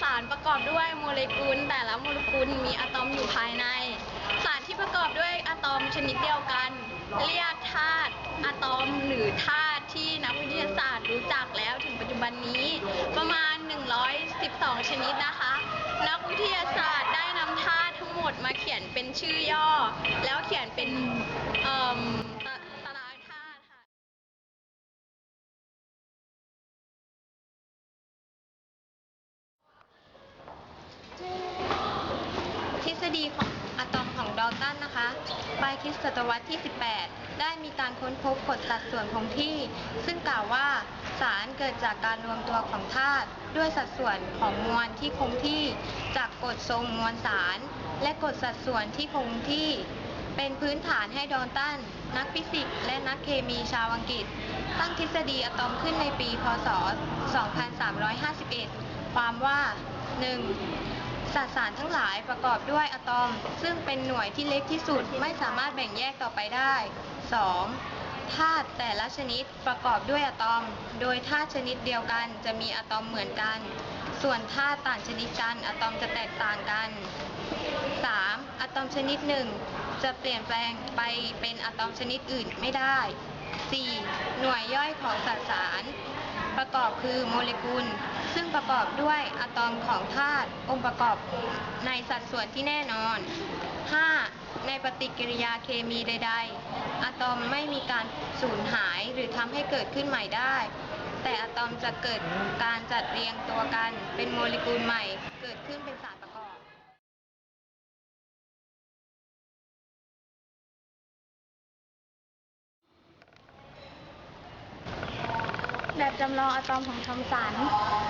สารประกอบด้วยโมเลกุล แต่ละโมเลกุลมีอะตอมอยู่ภายใน สารที่ประกอบด้วยอะตอมชนิดเดียวกัน เรียกธาตุอะตอมหรือธาตุที่นักวิทยาศาสตร์รู้จักแล้วถึงปัจจุบันนี้ ประมาณ 112 ชนิดนะคะ นักวิทยาศาสตร์ได้นำธาตุทั้งหมดมาเขียนเป็นชื่อย่อ แล้วเขียนเป็น ปีของอะตอมของดอลตันนะคะ ปลายคริสตศตวรรษที่ 18 ได้มีการค้นพบกฎสัดส่วนคงที่ ซึ่งกล่าวว่าสารเกิดจากการรวมตัวของธาตุด้วยสัดส่วนของมวลที่คงที่ จากกฎทรงมวลสาร และกฎสัดส่วนที่คงที่ เป็นพื้นฐานให้ดอลตัน นักฟิสิกส์และนักเคมีชาวอังกฤษ ตั้งทฤษฎีอะตอมขึ้นในปี พศ 2351 ความว่า 1. สสารทั้งหลายประกอบด้วยอะตอม ซึ่งเป็นหน่วยที่เล็กที่สุดไม่สามารถแบ่งแยกต่อไปได้ 2. ธาตุแต่ละชนิดประกอบด้วยอะตอม โดยธาตุชนิดเดียวกันจะมีอะตอมเหมือนกัน ส่วนธาตุต่างชนิดกันอะตอมจะแตกต่างกัน 3. อะตอมชนิดหนึ่งจะเปลี่ยนแปลงไปเป็นอะตอมชนิดอื่นไม่ได้ 4. หน่วยย่อยของสสาร ประกอบคือโมเลกุล ซึ่งประกอบด้วยอะตอมของธาตุองค์ประกอบในสัดส่วนที่แน่นอน 5. ในปฏิกิริยาเคมีใด ๆ อะตอมไม่มีการสูญหายหรือทำให้เกิดขึ้นใหม่ได้ แต่อะตอมจะเกิดการจัดเรียงตัวกันเป็นโมเลกุลใหม่ เกิดขึ้นเป็นสาร แบบจำลองอะตอมของทอมสัน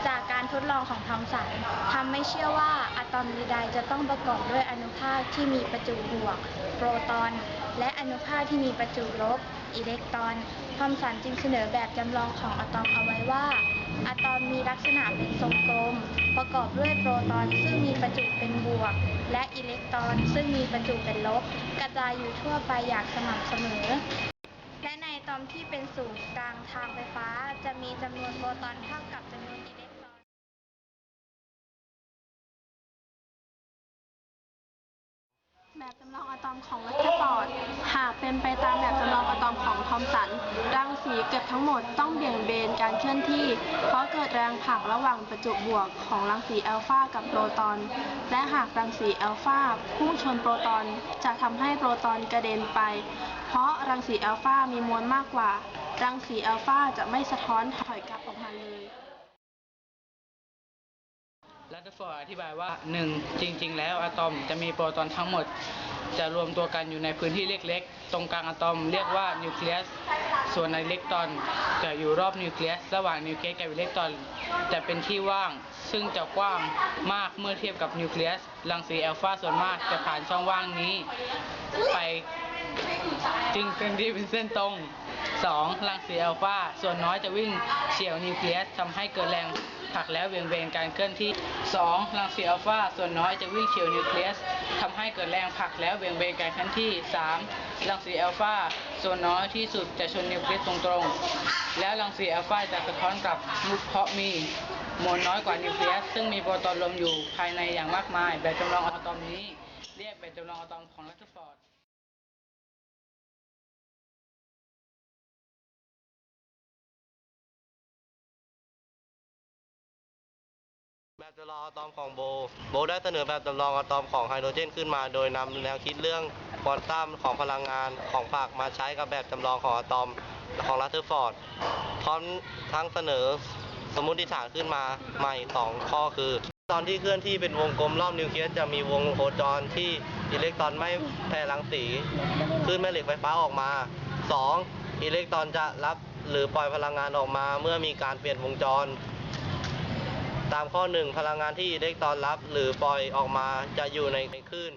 จากการทดลองของทอมสันทำให้เชื่อว่าอะตอมใดๆจะต้องประกอบด้วยอนุภาคที่มีประจุบวก โปรตอน และอนุภาคที่มีประจุลบ อิเล็กตรอนทอมสันจึงเสนอแบบจำลองของอะตอมเอาไว้ว่าอะตอมมีลักษณะเป็นทรงกลม ประกอบด้วยโปรตอนซึ่งมีประจุเป็นบวก และอิเล็กตรอนซึ่งมีประจุเป็นลบ กระจายอยู่ทั่วไปอย่างสม่ำเสมอ และในอะตอมที่เป็นศูนย์กลางทางไฟฟ้า จะมีจำนวนโปรตอนเท่ากับจำนวนอิเล็กตรอนแบบจำลองอะตอมของรัตเทอร์ฟอร์ดหากเป็นไปตามแบบจำลองอะตอมของทอมสัน สีเกือบทั้งหมดต้องเบี่ยงเบนการเคลื่อนที่ เพราะเกิดแรงผลักระหว่างประจุบวกของรังสีอัลฟากับโปรตอน และหากรังสีอัลฟาพุ่งชนโปรตอนจะทำให้โปรตอนกระเด็นไป เพราะรังสีอัลฟามีมวลมากกว่า รังสีอัลฟาจะไม่สะท้อนถอยกลับออกมาเลยรัตเทอร์ฟอร์ดอธิบายว่า 1. จริง ๆ แล้วอะตอมจะมีโปรตอนทั้งหมด จะรวมตัวกันอยู่ในพื้นที่เล็กๆ ตรงกลางอะตอมเรียกว่านิวเคลียส ส่วนในอิเล็กตรอนจะอยู่รอบนิวเคลียส ระหว่างนิวเคลียสกับอิเล็กตรอนจะเป็นที่ว่าง ซึ่งจะกว้างมากเมื่อเทียบกับนิวเคลียส รังสีอัลฟาส่วนมากจะผ่านช่องว่างนี้ ไปจึงเป็นที่เป็นเส้นตรง 2. รังสีอัลฟาส่วนน้อยจะวิ่งเฉียวนิวเคลียสทำให้เกิดแรงผลักแล้วเบี่ยงเบนการเคลื่อนที่ 2. รังสีอัลฟาส่วนน้อยจะวิ่งเฉียวนิวเคลียสทำให้เกิดแรงผลักแล้วเบี่ยงเบนการเคลื่อนที่ 3. รังสีอัลฟาส่วนน้อยที่สุดจะชนนิวเคลียสตรงๆ และรังสีอัลฟาจะสะท้อนกลับมุดเพราะมีมวลน้อยกว่านิวเคลียสซึ่งมีโปรตอนรวมอยู่ภายในอย่างมากมาย แบบจำลองอะตอมนี้ เรียกแบบจำลองอะตอมของรัตเทอร์ฟอร์ด แบบจำลองอะตอมของโบ โบได้เสนอแบบจำลองอะตอมของไฮโดรเจนขึ้นมา โดยนำแนวคิดเรื่องควอนตัมของพลังงานของฝากมาใช้กับแบบจำลองของอะตอมของรัตเทอร์ฟอร์ด พร้อมทั้งเสนอสมมติฐานขึ้นมาใหม่สองข้อคือ ตอนที่เคลื่อนที่เป็นวงกลมรอบนิวเคลียสจะมีวงโคจรที่อิเล็กตรอนไม่แผ่รังสีคลื่นแม่เหล็กไฟฟ้าออกมา 2. อิเล็กตรอนจะรับหรือปล่อยพลังงานออกมา เมื่อมีการเปลี่ยนวงจร ตามข้อหนึ่งพลังงานที่อิเล็กตรอนรับ หรือปล่อยออกมาจะอยู่ในคลื่น